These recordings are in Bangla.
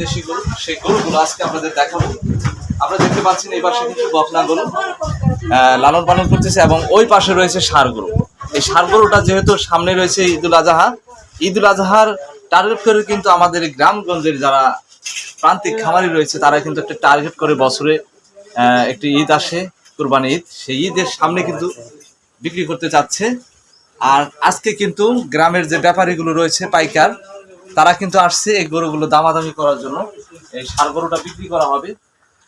দেশি গরু গরুগুলো আজকে আমরা দেখতে পাচ্ছেন এই পাশে কিছু বকনা গরু লালন পালন করতেছে এবং ওই পাশে রয়েছে ষাড় গরু এই ষাড় গরুটা যেহেতু সামনে রয়েছে ঈদুল আজহা, ঈদুল আজহার টার্গেট করে কিন্তু আমাদের গ্রামগঞ্জের যারা প্রান্তিক খামারি রয়েছে, তারা কিন্তু একটা টার্গেট করে বছরে একটি ঈদ আসে, কুরবানি ঈদ। সেই ঈদের সামনে কিন্তু বিক্রি করতে চাচ্ছে। আর আজকে কিন্তু গ্রামের যে ব্যাপারীগুলো রয়েছে পাইকার তারা কিন্তু আসছে এই গরুগুলো দামাদামি করার জন্য। এই সার গরুটা বিক্রি করা হবে।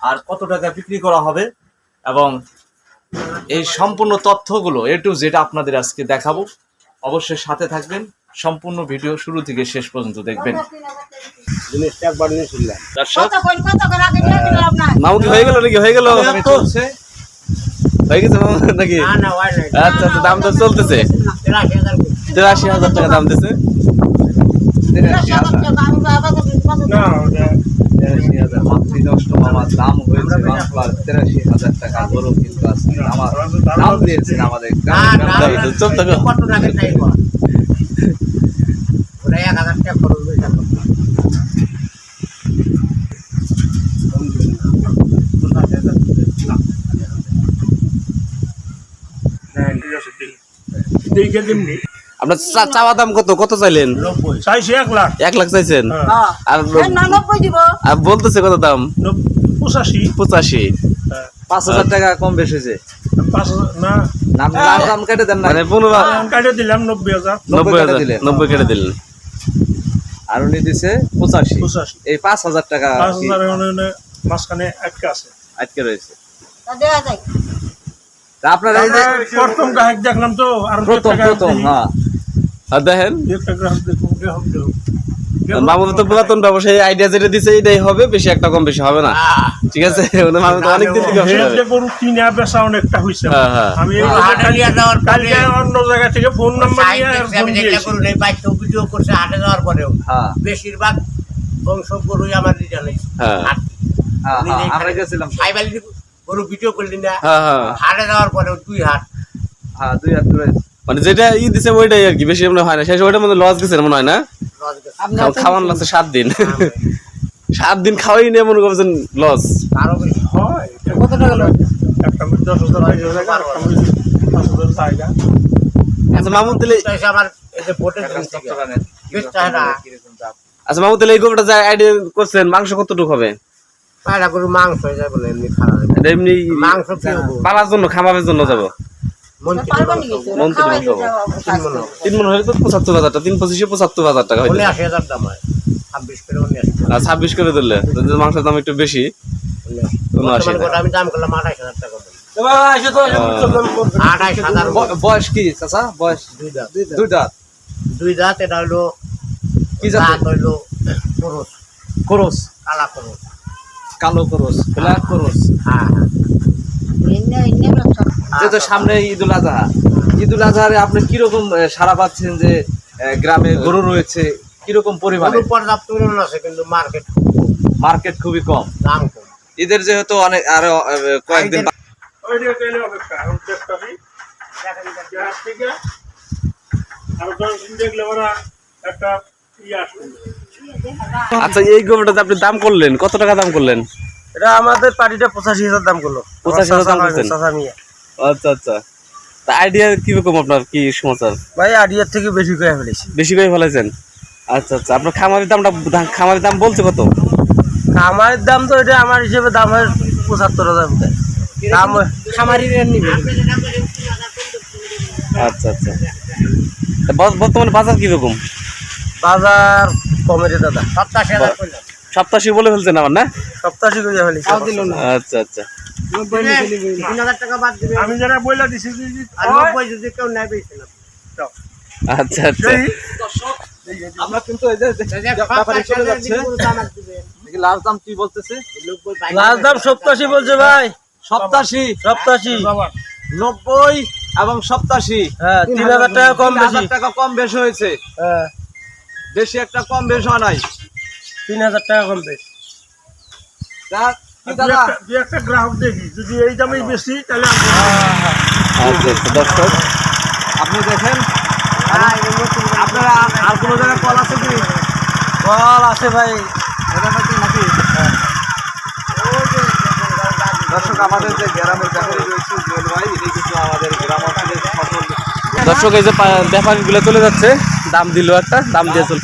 আর কত টাকা বিক্রি করা হবে এবং এই সম্পূর্ণ তথ্যগুলো এ টু যেটা আপনাদের আজকে দেখাবো। অবশ্যই সাথে থাকবেন। সম্পূর্ণ ভিডিও শুরু থেকে শেষ পর্যন্ত দেখবেন। জিনিসটা একবার নিয়েছিলাম কত কই কত করে আগে দিয়ে দিলাম না মামু কি হয়ে গেল নাকি? হয়ে গেল। হয়ে গেছে নাকি? আচ্ছা আচ্ছা দাম তো চলতেছে। তেরাশি হাজার করে। তিরাশি হাজার। টাকা। দাম দিছে তিরাশি হাজার। আমি বাবা তো কত তিরাশি হাজার মাতৃ নষ্ট আমার দাম হয়েছে মামলার তিরাশি হাজার টাকা গরু কিন্তু আজকে আমার দাম দিয়েছেন আমাদের না না দাম তো চলতে হবে। কত টাকা চাই বল ওটা এক হাজার টাকা খরচ হয়ে আপনার চা- চাওয়া দাম কত? কত চাইলেন? চাইছি এক লাখ। এক লাখ চাইছেন? হ্যাঁ। আর দিব। আর বলতেছে কত দাম? পঁচাশি। পঁচাশি। হ্যাঁ, পাঁচ হাজার টাকা কম বেশি হয়েছে? পাঁচ হাজার না। দাম কেটে দেন না। মানে পনেরো আমি কাটে দিলাম নব্বই হাজার। নব্বই কেটে হাজার দিলেন। নব্বই কেটে দিলেন। আর উনি দিছে পঁচাশি। পঁচাশি। এই পাঁচ হাজার টাকা পাঁচ হাজার এখানে মাঝখানে আটকে আছে। আটকে রয়েছে। তা দেয়া যায়। তা আপনারা এই যে প্রথম গ্রাহক দেখলাম তো আর প্রথম প্রথম হ্যাঁ। আর দেখেন? একটা গ্রাহক দেখুন গ্রাহক দেখুন। মামুদ তো পুরাতন ব্যবসায়ী আইডিয়া যেটা দিছে এটাই হবে বেশি একটা কম বেশি হবে না। ঠিক আছে? ওদের মামুদ তো অনেক দিন থেকে ব্যবসা করে। যে বেচা অনেকটা হয়েছে হ্যাঁ, হ্যাঁ। আমি যাওয়ার পরে অন্য জায়গা থেকে ফোন নাম্বার নিয়ে আমি নেই ভিডিও করছে হাটে যাওয়ার পরেও। হ্যাঁ। বেশিরভাগ বংশ গরুই আমার নিজে নেই হ্যাঁ, আমরা গেছিলাম। সাইবালি গরু ভিডিও করলি না হ্যাঁ হ্যাঁ। হাটে যাওয়ার পরেও দুই হাট হ্যাঁ দুই করে মানে যেটা ই দিছে ওইটাই আর কি বেশি মনে হয় না। সেই সময়টার মধ্যে লস গেছে মনে হয় না? খাওয়ানো লাগছে সাত দিন। সাত দিন খাওয়াই নিয়ে মনে করছেন লস আরও হয়। কত টাকা একটা দশ হাজার পাঁচ হাজার আচ্ছা মামুদ তাহলে আমার আচ্ছা তাহলে এই গোবরটা যা আইডিয়া করছেন মাংস কতটুকু হবে? পায়রা গরু মাংস হয়ে যায় বলে এমনি এটা এমনি মাংস কি হব? পালার জন্য খামারের জন্য যাব। নি তিন মনে হলে তো পঁচাত্তর হাজার টাকা তিন পঁচিশে পঁচাত্তর হাজার টাকা হইতো উনআশি হাজার দাম হয়। ছাব্বিশ করে দিলে মাংসের দাম একটু বেশি। আমি দাম করলাম আঠাশ হাজার টাকা ব- বয়স কি চাচা? বয়স? দুই দাঁত। দুই দাঁত। দুই দাঁত। এটা হইল কি পুরুষ করস কালা পুরুষ কালো করস ব্ল্যাক করস। হ্যাঁ। ব্যবসা যেহেতু সামনে ঈদুল আজহা। ঈদুল আজহারে আপনি কীরকম সাড়া পাচ্ছেন যে গ্রামে গরু রয়েছে কীরকম পরিমাণে? পর্যাপ্ত পরিমাণ আছে কিন্তু মার্কেট মার্কেট খুবই কম। দাম কম। ঈদের যেহেতু অনেক আরও কয়েকদিন আর দশ দিন দেখলে ওরা একটা ইয়ে আসবে। আচ্ছা এই গোবরটাতে আপনি দাম করলেন কত টাকা দাম করলেন? এটা আমাদের পার্টিটা পঁচাশি হাজার দাম করল। পঁচাশি হাজার দাম করছেন? চাচা মিয়া আচ্ছা আচ্ছা। তা আইডিয়া কীরকম আপনার কি সমাচার? ভাই আডিয়ার থেকে বেশি করে ফেলেছি। বেশি করে ফেলাইছেন আচ্ছা আচ্ছা। আপনার খামারের দামটা খামারের দাম বলছে কত? আমার দাম তো এটা আমার হিসেবে দাম হয় পঁচাত্তর হাজার দাম খামারি নিবে। আচ্ছা আচ্ছা। বর্তমানে বাজার কীরকম? বাজার কমেরে দাদা। সপ্তাশি সপ্তাশি বলে ফেলছেন আমার না? সপ্তাশি করে ফেলেছি আচ্ছা আচ্ছা। তিন হাজার টাকা আমি যারা বইলা দিছি যদি কেউ নেয় আচ্ছা আচ্ছা। আমরা কিন্তু এই যে দাম লাস্ট কি বলতেছে? লাস্ট দাম সপ্তাশি বলছে ভাই। সপ্তাশি সপ্তাশি। নব্বই এবং সপ্তাশি। হ্যাঁ তিন হাজার টাকা কম বেশি হাজার টাকা কম বেশি হয়েছে। হ্যাঁ। বেশি একটা কম বেশি হয় নাই? তিন হাজার টাকা কম বেশি। দু একটা- গ্রাহক দেখি যদি এই দামেই বেশি তাহলে আচ্ছা আচ্ছা দর্শক আপনি দেখেন। আপনারা আর- আর কোনো জায়গায় কল আছে কি? কল আছে ভাই। এটা নাকি? দর্শক আমাদের যে গ্রামের ব্যাপারী রয়েছে ভাই কিন্তু আমাদের গ্রাম অঞ্চলের দর্শক এই যে ব্যাপারীগুলো চলে যাচ্ছে। দাম দিল একটা দাম দিয়ে চল